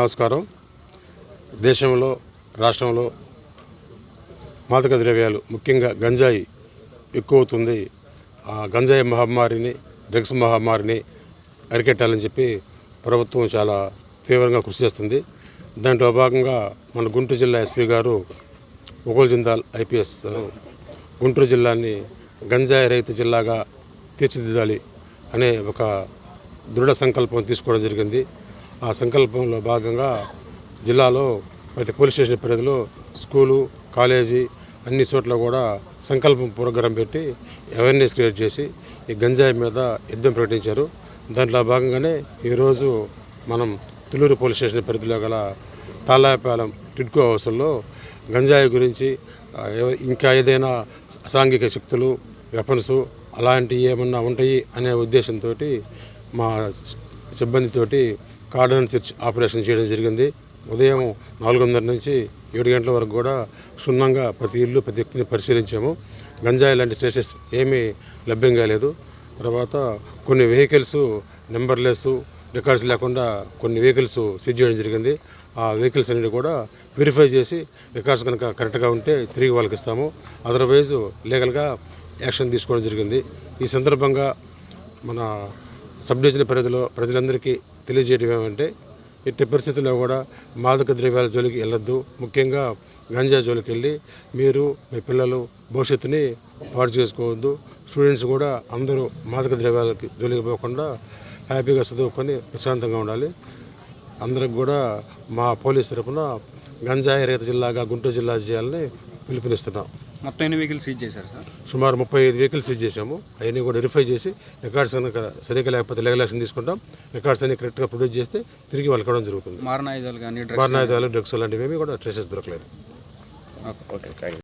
నమస్కారం. దేశంలో రాష్ట్రంలో మాదక ద్రవ్యాలు ముఖ్యంగా గంజాయి ఎక్కువ అవుతుంది ఆ గంజాయి మహమ్మారిని డ్రగ్స్ మహమ్మారిని అరికెట్టాలని చెప్పి ప్రభుత్వం చాలా తీవ్రంగా కృషి చేస్తుంది. దాంట్లో భాగంగా మన గుంటూరు జిల్లా ఎస్పీ గారు ఒగోలు జిందాల్ ఐపీఎస్ గుంటూరు జిల్లాని గంజాయి రహిత జిల్లాగా తీర్చిదిద్దాలి అనే ఒక దృఢ సంకల్పం తీసుకోవడం జరిగింది. ఆ సంకల్పంలో భాగంగా జిల్లాలో ప్రతి పోలీస్ స్టేషన్ పరిధిలో స్కూలు కాలేజీ అన్ని చోట్ల కూడా సంకల్పం ప్రోగ్రాం పెట్టి అవేర్నెస్ క్రియేట్ చేసి ఈ గంజాయి మీద యుద్ధం ప్రకటించారు. దాంట్లో భాగంగానే ఈరోజు మనం తులూరు పోలీస్ స్టేషన్ పరిధిలో గల తాళాయపాలెం టిడ్కో హౌస్లో గంజాయి గురించి ఇంకా ఏదైనా అసాంఘిక శక్తులు వెపన్స్ అలాంటివి ఏమన్నా ఉంటాయి అనే ఉద్దేశంతో మా సిబ్బందితోటి కార్డన్ సెర్చ్ ఆపరేషన్ చేయడం జరిగింది. ఉదయం నాలుగున్నర నుంచి ఏడు గంటల వరకు కూడా క్షుణ్ణంగా ప్రతి ఇల్లు ప్రతి వ్యక్తిని పరిశీలించాము. గంజాయి లాంటి స్టేషన్స్ ఏమీ లభ్యం కాలేదు తర్వాత కొన్ని వెహికల్స్ నెంబర్లెస్ రికార్డ్స్ లేకుండా కొన్ని వెహికల్స్ సీజ్ చేయడం జరిగింది. ఆ వెహికల్స్ అనేవి కూడా వెరిఫై చేసి రికార్డ్స్ కనుక కరెక్ట్గా ఉంటే తిరిగి వాళ్ళకి ఇస్తాము. అదర్వైజ్ లీగల్గా యాక్షన్ తీసుకోవడం జరిగింది. ఈ సందర్భంగా మన సబ్ డివిజన్ పరిధిలో ప్రజలందరికీ తెలియజేయడం ఏమంటే ఎట్టి పరిస్థితుల్లో కూడా మాదక ద్రవ్యాల జోలికి వెళ్ళొద్దు. ముఖ్యంగా గంజా జోలికి వెళ్ళి మీరు మీ పిల్లలు భవిష్యత్తుని పాడు చేసుకోవద్దు. స్టూడెంట్స్ కూడా అందరూ మాదక ద్రవ్యాలకి జోలికి పోకుండా హ్యాపీగా చదువుకొని ప్రశాంతంగా ఉండాలి. అందరికి కూడా మా పోలీస్ తరఫున గంజాయి రహిత జిల్లాగా గుంటూరు జిల్లా చేయాలని పిలుపునిస్తున్నాం. మొత్తం ఎన్ని వెహికల్స్ సీజ్ చేశారు సార్? సుమారు ముప్పై ఐదు వెహికల్స్ సీజ్ చేశాము. అవన్నీ కూడా వెరిఫై చేసి రికార్డ్స్ కనుక సరిగ్గా లేకపోతే లీగల్ యాక్షన్ తీసుకుంటాం. రికార్డ్స్ అన్ని కరెక్ట్గా ప్రొడ్యూస్ చేస్తే తిరిగి ఇవ్వడం జరుగుతుంది. మారణాయుధాలు కానీ మారణాయుధాలు డ్రగ్స్ లాంటివి ఏమీ కూడా ట్రేసెస్ దొరకలేదు. Okay thank